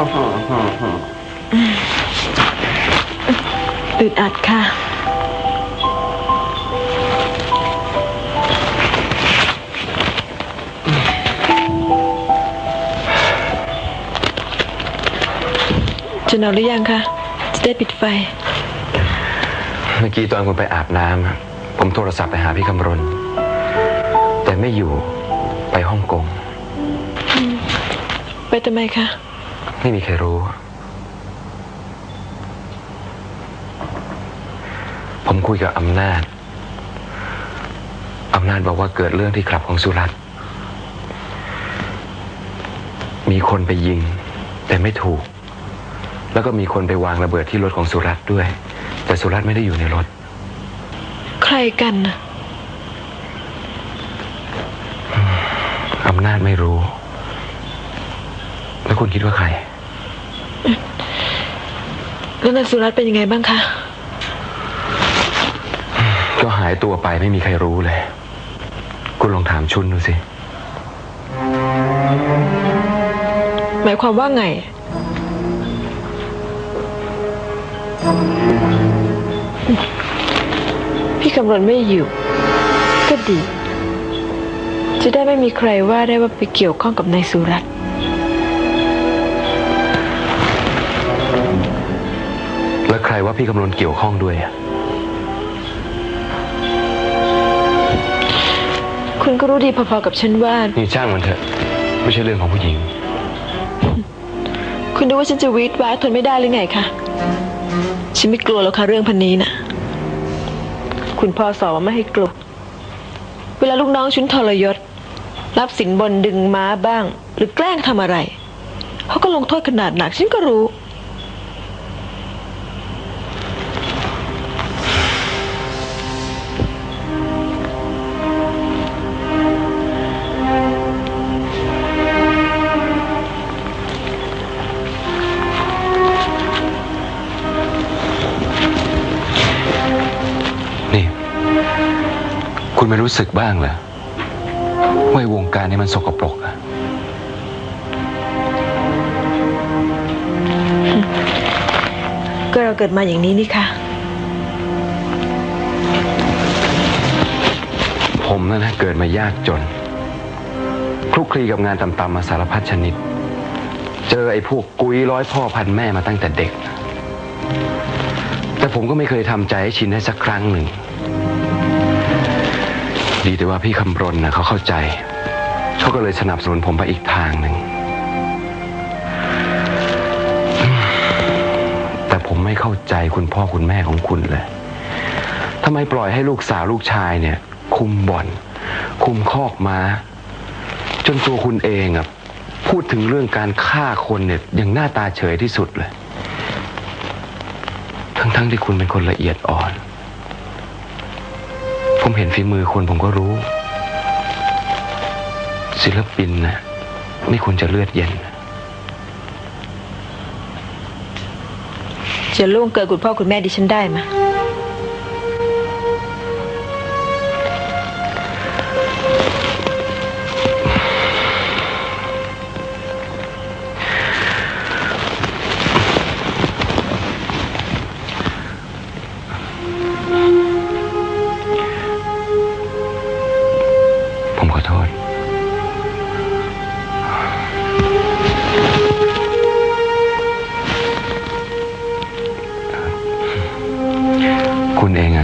อึดอัดค่ะ จะนอนหรือยังคะ จะได้ปิดไฟ เมื่อกี้ตอนคุณไปอาบน้ำอะผมโทรศัพท์ไปหาพี่คำรณ แต่ไม่อยู่ ไปฮ่องกง ไปทำไมคะ ไม่มีใครรู้ ผมคุยกับอำนาจ อำนาจบอกว่าเกิดเรื่องที่คลับของสุรัตน์มีคนไปยิง แต่ไม่ถูก แล้วก็มีคนไปวางระเบิดที่รถของสุรัตน์ด้วย แต่สุรัตน์ไม่ได้อยู่ในรถ ใครกันน่ะอำนาจไม่รู้ แล้วคุณคิดว่าใคร แล้วนายสุรัตน์เป็นยังไงบ้างคะ ก็หายตัวไปไม่มีใครรู้เลย คุณลองถามชุนดูสิ หมายความว่าไง พี่กำรณไม่อยู่ ก็ดี จะได้ไม่มีใครว่าได้ว่าไปเกี่ยวข้องกับนายสุรัตน์ วใครว่าพี่กำลนเกี่ยวข้องด้วยอะคุณก็รู้ดีพอๆกับฉันว่า นี่ช่างมันเถอะ ไม่ใช่เรื่องของผู้หญิง คุณดูว่าฉันจะวีดว้าทนไม่ได้หรือไงคะ ฉันไม่กลัวหรอกค่ะเรื่องพันนี้นะคุณพ่อสอนว่าไม่ให้กลัว เวลาลูกน้องชุนทรยศ รับสินบนดึงม้าบ้าง หรือแกล้งทำอะไร เขาก็ลงโทษขนาดหนัก ฉันก็รู้ ไม่รู้สึกบ้างเหรอว่าไอ้วงการนี้มันสกปรกอะก็เราเกิดมาอย่างนี้นี่ค่ะ ผมนั่นนะเกิดมายากจน คลุกคลีกับงานต่ำๆมาสารพัดชนิด เจอไอ้พวกกุ้ยร้อยพ่อพันแม่มาตั้งแต่เด็ก แต่ผมก็ไม่เคยทำใจให้ชินได้สักครั้งหนึ่ง ดีแต่ว่าพี่คำรณนะเขาเข้าใจเขาก็เลยสนับสนุนผมไปอีกทางหนึ่ง แต่ผมไม่เข้าใจคุณพ่อคุณแม่ของคุณเลยทำไมปล่อยให้ลูกสาวลูกชายเนี่ย คุมบ่อน คุมคอกม้า จนตัวคุณเองอะพูดถึงเรื่องการฆ่าคนเนี่ยอย่างหน้าตาเฉยที่สุดเลย ทั้งๆที่คุณเป็นคนละเอียดอ่อน ผมเห็นฝีมือคุณผมก็รู้ ศิลปินนะไม่ควรจะเลือดเย็น จะล่วงเกินคุณพ่อคุณแม่ดิฉันได้ไหมผม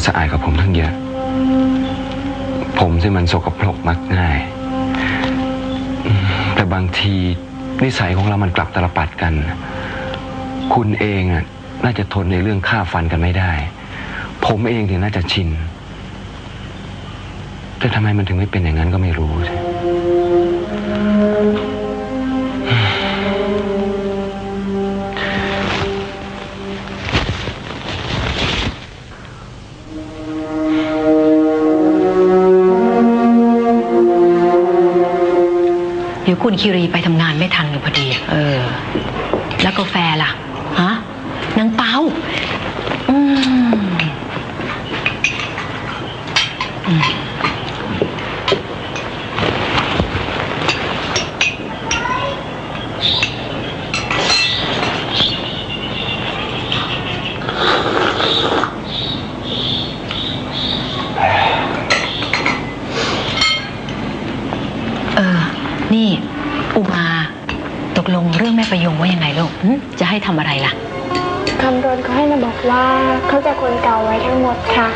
สะอาดกับผมทั้งเยอะ ผมที่มันสกปรกมักง่าย แต่บางทีนิสัยของเรามันกลับตลปัดกัน คุณเองอะน่าจะทนในเรื่องฆ่าฟันกันไม่ได้ ผมเองถึงน่าจะชิน แต่ทำไมมันถึงไม่เป็นอย่างนั้นก็ไม่รู้สิ เดี๋ยวคุณคิรีไปทำงานไม่ทันเลยพอดี เออ แล้วกาแฟล่ะ ฮะนางเปาอืมอืม นี่อุมาตกลงเรื่องแม่ประยงว่ายังไงลูกหึจะให้ทำอะไรล่ะคำรณเขาให้มาบอกว่าเขาจะคนเก่าไว้ทั้งหมดค่ะ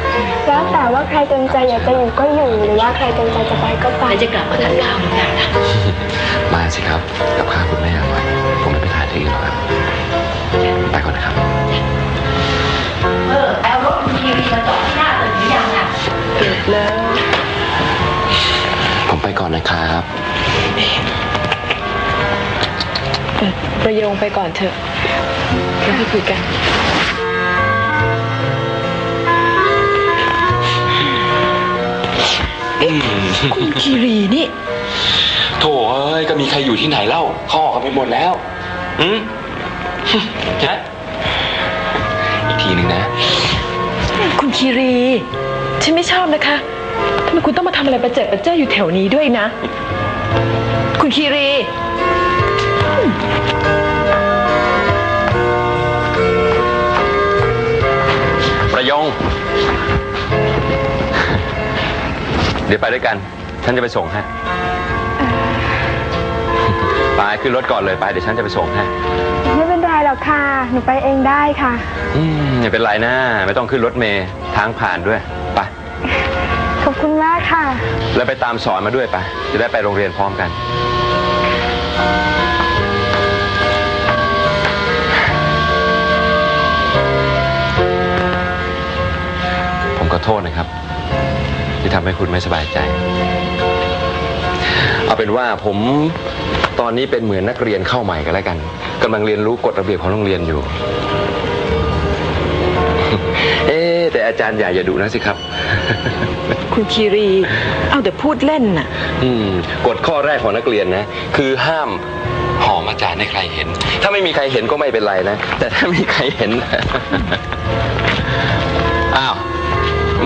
แล้วแต่ว่าใครเต็มใจอยากจะอยู่ก็อยู่ หรือว่าใครเต็มใจจะไปก็ไปแล้วจะกลับมาทานข้าวด้วยกันล่ะมาสิครับ กับข้าวคุณแม่อร่อยผมไม่ไปทานที่อื่นหรอกครับ นนะครับเออประโยงไปก่อนเถอะแล้วค่อยคุยกัน คุณคีรีนี่ โถเอ้ย ก็มีใครอยู่ที่ไหนเล่าเขาออกกันไปหมดแล้ว อืมนะอีกทีหนึ่งนะ คุณคีรี ฉันไม่ชอบนะคะ ทำไมคุณต้องมาทำอะไรประเจิดประเจ้ออยู่แถวนี้ด้วยนะ คุณคีรี ประยง เดี๋ยวไปด้วยกัน ฉันจะไปส่งให้ไปขึ้นรถก่อนเลยไปเดี๋ยวฉันจะไปส่งให้ไม่เป็นไรหรอกค่ะ หนูไปเองได้ค่ะ อืมไม่เป็นไรนะไม่ต้องขึ้นรถเมย์ทางผ่านด้วยไปขอบ คุณมากค่ะ แล้วไปตามสอนมาด้วยไป จะได้ไปโรงเรียนพร้อมกัน ผมขอโทษนะครับ ที่ทำให้คุณไม่สบายใจ เอาเป็นว่าผมตอนนี้เป็นเหมือนนักเรียนเข้าใหม่กันแล้วกันกำลังเรียนรู้กฎระเบียบของโรงเรียนอยู่ เอ๊แต่อาจารย์ใหญ่อย่าดุนะสิครับ คุณคีรี เอาแต่พูดเล่นน่ะ อืมกฎข้อแรกของนักเรียนนะ คือห้ามหอมอาจารย์ให้ใครเห็น ถ้าไม่มีใครเห็นก็ไม่เป็นไรนะ แต่ถ้ามีใครเห็น อ้าว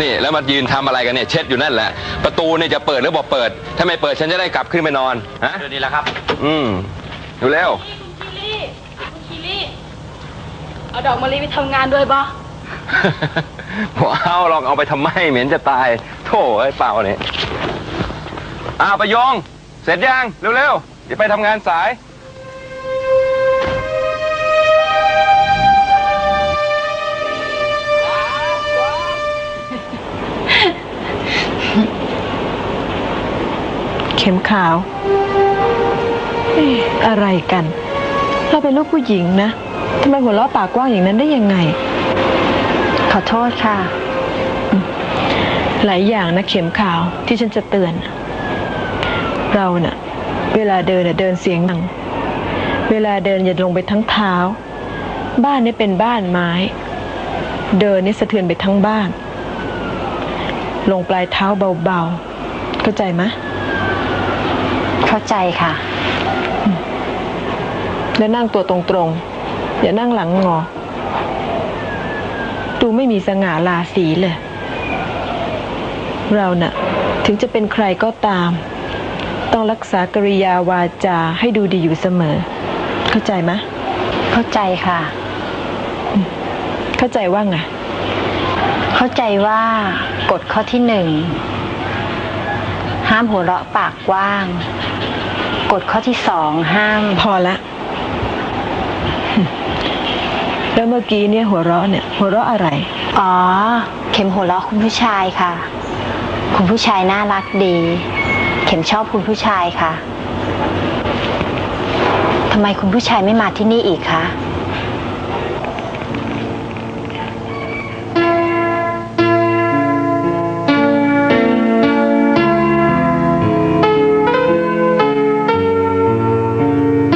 นี่แล้วมายืนทำอะไรกันเนี่ย เช็ดอยู่นั่นแหละ ประตูเนี่ยจะเปิดหรือบอกเปิด ถ้าไม่เปิดฉันจะได้กลับขึ้นไปนอนฮะเดือนนี้แหละครับ อืมดูแล้ว คุณคิรี่ คุณคิรี่ เอาดอกมะลิไปทำงานด้วยบ่ ว้าวลองเอาไปทำไมเหม็นจะตาย โถ่ไอ้เปล่าเนี่ยอ้าวประยง เสร็จยัง เร็วๆเดี๋ยวไปทำงานสาย เข็มขาวเอ๊ะอะไรกัน เราเป็นลูกผู้หญิงนะทำไมหัวเราะปากกว้างอย่างนั้นได้ยังไง ขอโทษค่ะ หลายอย่างนะเข็มขาวที่ฉันจะเตือน เราเนะ่ะ เวลาเดินน่ะเดินเสียงดัง เวลาเดินอย่าลงไปทั้งเท้า บ้านนี่เป็นบ้านไม้ เดินนี่สะเทือนไปทั้งบ้าน ลงปลายเท้าเบาๆ เข้าใจไหมะเข้าใจค่ะ แล้วนั่งตัวตรงๆ อย่านั่งหลังงอ ดูไม่มีสง่าราศีเลย เราน่ะ ถึงจะเป็นใครก็ตาม ต้องรักษากริยาวาจาให้ดูดีอยู่เสมอ เข้าใจไหมะเข้าใจค่ะ เข้าใจว่าไงเข้าใจว่ากฎข้อที่หนึ่ง ห้ามหัวเราะปากกว้าง กฎข้อที่สองห้าม พอละ แล้วเมื่อกี้เนี่ยหัวเราะเนี่ยหัวเราะอะไร อ๋อ เข็มหัวเราะคุณผู้ชายค่ะ คุณผู้ชายน่ารักดี เข็มชอบคุณผู้ชายค่ะทำไมคุณผู้ชายไม่มาที่นี่อีกคะ